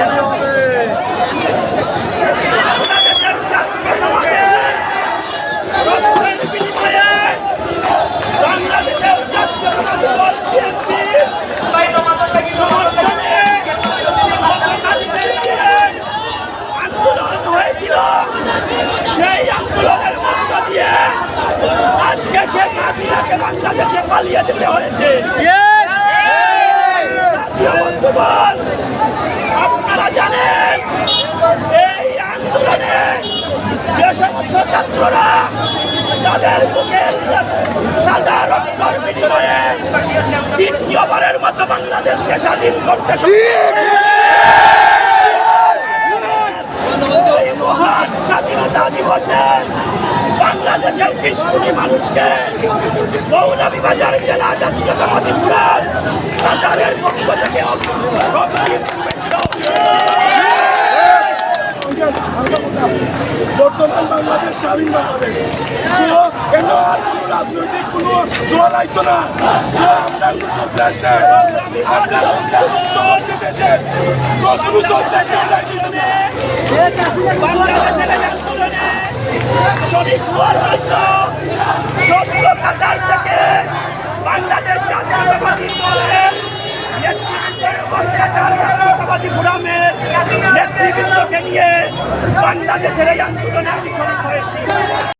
আন্দোলন বাংলাদেশে পালিয়ে যেতে হয়েছে। আপনারা জানেন এই আন্দোলনে যে সমস্ত ছাত্ররা তাদের বুকের সাদা রক্তর বিনিময়ে দ্বিতীয়বারের মতো বাংলাদেশকে স্বাধীন করতে স্বাধীনতা দিবসে বাংলাদেশের বিশ কোটি মানুষকে মৌলভীবাজার জেলা জাতীয়তাবাদী পুরাণ তাদের পক্ষ থেকে বর্তমান বাংলাদেশ স্বাধীন বাংলাদেশ। কেন আর কোনো রাজনৈতিক কোনো দল আইতো না আমরা কোনো সন্ত্রাস নেই আমরা সন্ত্রাস মুক্ত হচ্ছে দেশে। কোনো সন্ত্রাস আমরা আইতো না বাংলাদেশের এই আন্দোলনে শরিক হওয়ার জন্য সত্য কাতার থেকে বাংলাদেশ জাতীয়তাবাদী দলের জাতীয়তাবাদী ফোরামের নিয়ে বাংলাদেশের এই আন্দোলনে আমি শরিক হয়েছি।